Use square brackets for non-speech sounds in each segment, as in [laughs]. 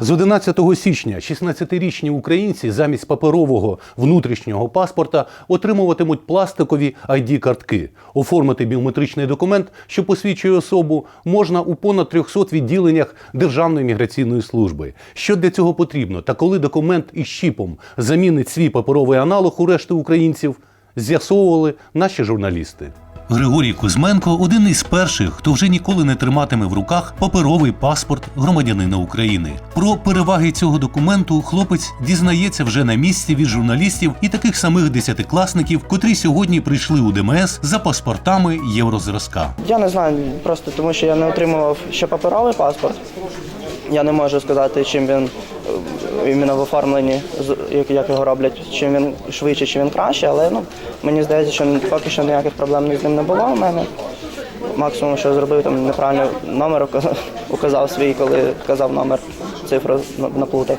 З 11 січня 16-річні українці замість паперового внутрішнього паспорта отримуватимуть пластикові id картки Оформити біометричний документ, що посвідчує особу, можна у понад 300 відділеннях Державної міграційної служби. Що для цього потрібно та коли документ із чіпом замінить свій паперовий аналог у решти українців, з'ясовували наші журналісти. Григорій Кузьменко один із перших, хто вже ніколи не триматиме в руках паперовий паспорт громадянина України. Про переваги цього документу хлопець дізнається вже на місці від журналістів і таких самих десятикласників, котрі сьогодні прийшли у ДМС за паспортами єврозразка. Я не знаю, просто тому що я не отримував ще паперовий паспорт. Я не можу сказати, чим він іменно в оформленні, як, його роблять, чим він швидше, чим він краще, але ну, мені здається, що поки що ніяких проблем з ним не було у мене. Максимум, що зробив, там неправильно номер [laughs] указав, свій, коли казав номер, цифру на- наплутав.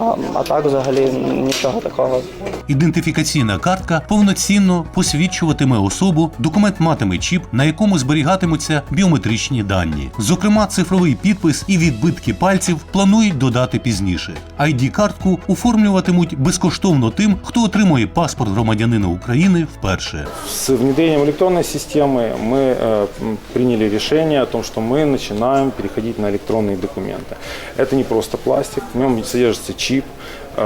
А, а так взагалі нічого такого. Ідентифікаційна картка повноцінно посвідчуватиме особу, документ матиме чіп, на якому зберігатимуться біометричні дані. Зокрема, цифровий підпис і відбитки пальців планують додати пізніше. id картку оформлюватимуть безкоштовно тим, хто отримує паспорт громадянина України вперше. С внедрением электронной системы мы э, м, приняли решение о том, что мы начинаем переходить на электронные документы. Это не просто пластик, в нем содержится чип, э,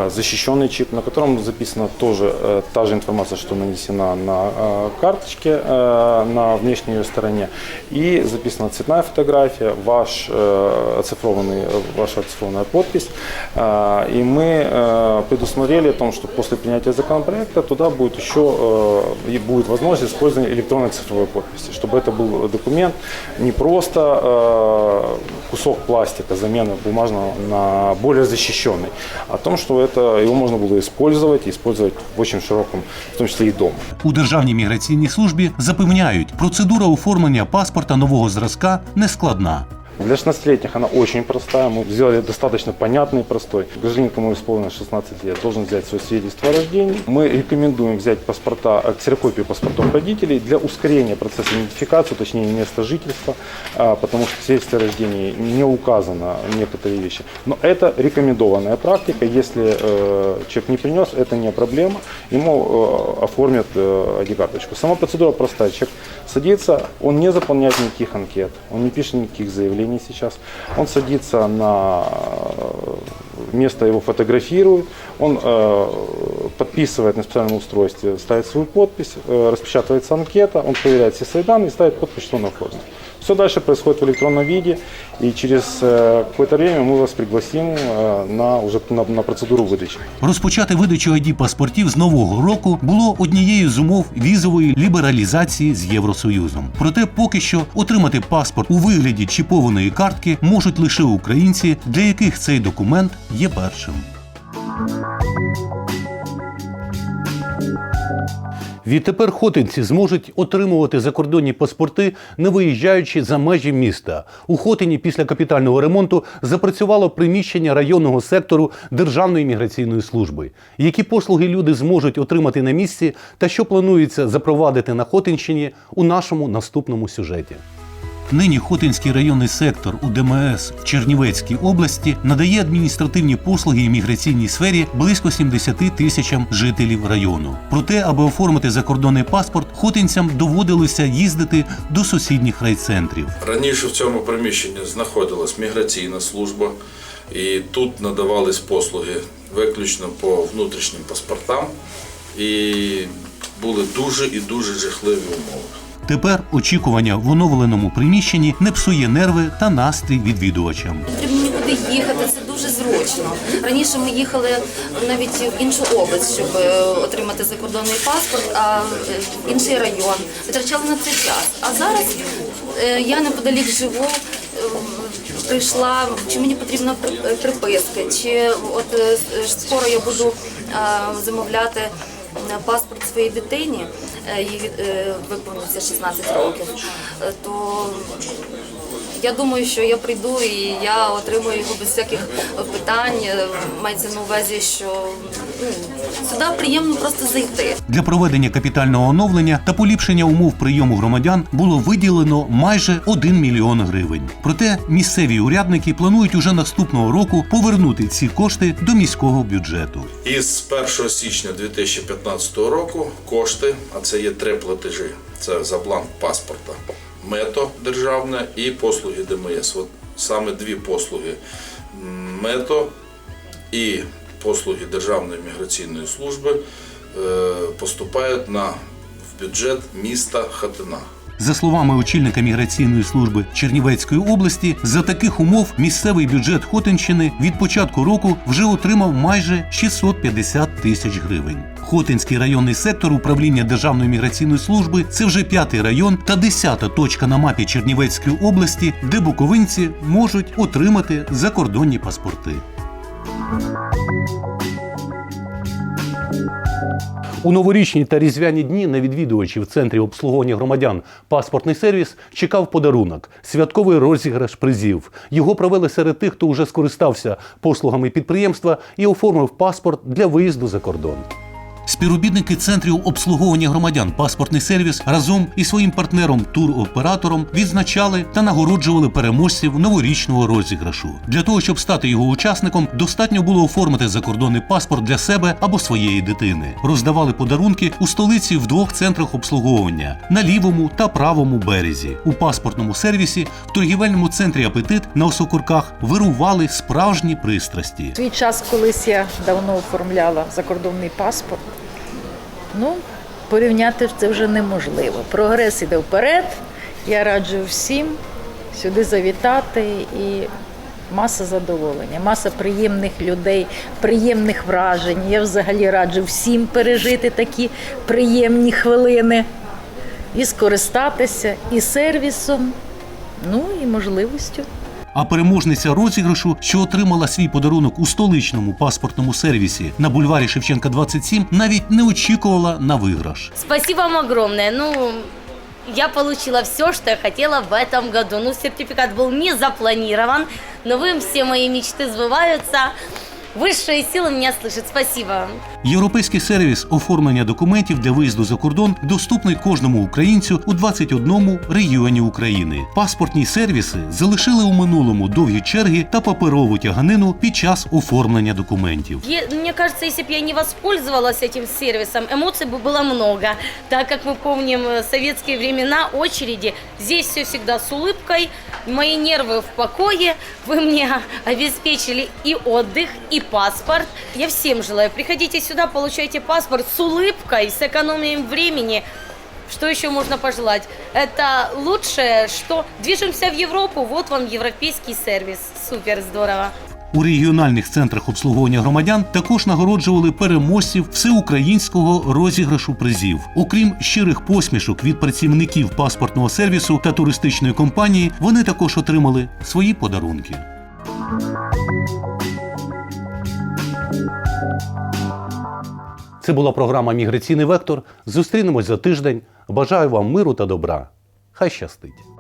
защищенный чип, на котором записана тоже э, та же информация, что нанесена на э, карточке э, на внешней ее стороне, и записана цветная фотография, ваш э, оцифрованный, э, ваша оцифрованная подпись. Э, И мы э, предусмотрели о том, что после принятия законопроекта туда будет еще э, и будет возможность использования электронной цифровой подписи, чтобы это был документ не просто э, кусок пластика, замена бумажного на более защищенный, а о том, что это его можно было использовать использовать в очень широком, в том числе и дома. У Державній міграційній службі запевняють, процедура оформлення паспорта нового зразка не складна. Для 16-летних она очень простая. Мы сделали достаточно понятный и простой. Гражданин, кому исполнилось 16 лет, должен взять свое свидетельство о рождении. Мы рекомендуем взять паспорта, э, ксерокопию паспортов родителей для ускорения процесса идентификации, уточнения места жительства, а, потому что в свидетельстве о рождении не указано некоторые вещи. Но это рекомендованная практика. Если э, человек не принес, это не проблема. Ему э, оформят ID-карточку. Сама процедура простая. Человек садится, он не заполняет никаких анкет, он не пишет никаких заявлений сейчас. Он садится на э, место, его фотографируют, он э, подписывает на специальном устройстве, ставит свою подпись, э, распечатывается анкета, он проверяет все свои данные и ставит подпись, что он оформлен. Все дальше происходит в электронном виде, и через э, какое-то время мы вас пригласим э, на, уже на, на процедуру выдачи. Розпочати видачу id паспортів з нового року було однією з умов візової лібералізації з Євросоюзом. Проте поки що отримати паспорт у вигляді чіпованої картки можуть лише українці, для яких цей документ є першим. Відтепер хотинці зможуть отримувати закордонні паспорти, не виїжджаючи за межі міста. У Хотині після капітального ремонту запрацювало приміщення районного сектору Державної міграційної служби. Які послуги люди зможуть отримати на місці та що планується запровадити на Хотинщині у нашому наступному сюжеті. Нині Хотинський районний сектор у ДМС в Чернівецькій області надає адміністративні послуги імміграційній сфері близько 70 тисячам жителів району. Проте, аби оформити закордонний паспорт, хотинцям доводилося їздити до сусідніх райцентрів. Раніше в цьому приміщенні знаходилась міграційна служба, і тут надавались послуги виключно по внутрішнім паспортам, і були дуже і дуже жахливі умови. Тепер очікування в оновленому приміщенні не псує нерви та настрій відвідувачам. Потрібно нікуди їхати, це дуже зручно. Раніше ми їхали навіть в іншу область, щоб е, отримати закордонний паспорт, а е, інший район. Витрачали на це час. А зараз е, я неподалік живу. Прийшла, чи мені потрібна приписка, чи от скоро я буду замовляти паспорт своїй дитині, їй виповнився е, 16 років, е, то я думаю, що я прийду і я отримую його без всяких питань. Е, Мається на увазі, що ну, сюди приємно просто зайти. Для проведення капітального оновлення та поліпшення умов прийому громадян було виділено майже 1 мільйон гривень. Проте місцеві урядники планують уже наступного року повернути ці кошти до міського бюджету. Із 1 січня 2015 року кошти, а це є три платежі. Це за бланк паспорта, мето державне і послуги ДМС. От саме дві послуги мето і послуги Державної міграційної служби е, поступають на в бюджет міста Хатина. За словами очільника міграційної служби Чернівецької області, за таких умов місцевий бюджет Хотинщини від початку року вже отримав майже 650 тисяч гривень. Хотинський районний сектор управління Державної міграційної служби це вже п'ятий район та десята точка на мапі Чернівецької області, де буковинці можуть отримати закордонні паспорти. У новорічні та різдвяні дні на відвідувачів центрі обслуговування громадян паспортний сервіс чекав подарунок святковий розіграш призів. Його провели серед тих, хто вже скористався послугами підприємства і оформив паспорт для виїзду за кордон. Співробітники центрів обслуговування громадян паспортний сервіс разом із своїм партнером туроператором відзначали та нагороджували переможців новорічного розіграшу. Для того щоб стати його учасником, достатньо було оформити закордонний паспорт для себе або своєї дитини. Роздавали подарунки у столиці в двох центрах обслуговування на лівому та правому березі. У паспортному сервісі в торгівельному центрі апетит на Осокурках вирували справжні пристрасті. Свій час колись я давно оформляла закордонний паспорт. Ну, порівняти це вже неможливо. Прогрес іде вперед. Я раджу всім сюди завітати і маса задоволення, маса приємних людей, приємних вражень. Я взагалі раджу всім пережити такі приємні хвилини і скористатися і сервісом, ну і можливістю. А переможниця розіграшу, що отримала свій подарунок у столичному паспортному сервісі на бульварі Шевченка 27, навіть не очікувала на виграш. Спасибо вам огромное. Ну, я получила все, что я хотела в этом году. Ну, сертификат был не запланирован, но вы все мои мечты сбываются. Высшие силы меня слышат. Спасибо вам. Європейський сервіс оформлення документів для виїзду за кордон доступний кожному українцю у 21 регіоні України. Паспортні сервіси залишили у минулому довгі черги та паперову тяганину під час оформлення документів. Е- Мне кажется, если бы я не воспользовалась этим сервисом, эмоций бы было много. Так как мы помним э, советские времена, очереди, здесь все всегда с улыбкой, мои нервы в покое, вы мне [laughs] обеспечили и отдых, и паспорт. Я всем желаю, приходите сюда, получайте паспорт с улыбкой, с экономией времени. Что еще можно пожелать? Это лучшее, что движемся в Европу, вот вам европейский сервис. Супер, здорово. У регіональних центрах обслуговування громадян також нагороджували переможців всеукраїнського розіграшу призів. Окрім щирих посмішок від працівників паспортного сервісу та туристичної компанії, вони також отримали свої подарунки. Це була програма Міграційний вектор. Зустрінемось за тиждень. Бажаю вам миру та добра. Хай щастить!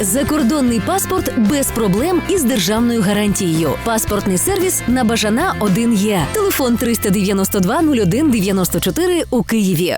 Закордонний паспорт без проблем і з державною гарантією. Паспортний сервіс на Бажана 1 є. Телефон 392 01 94 у Києві.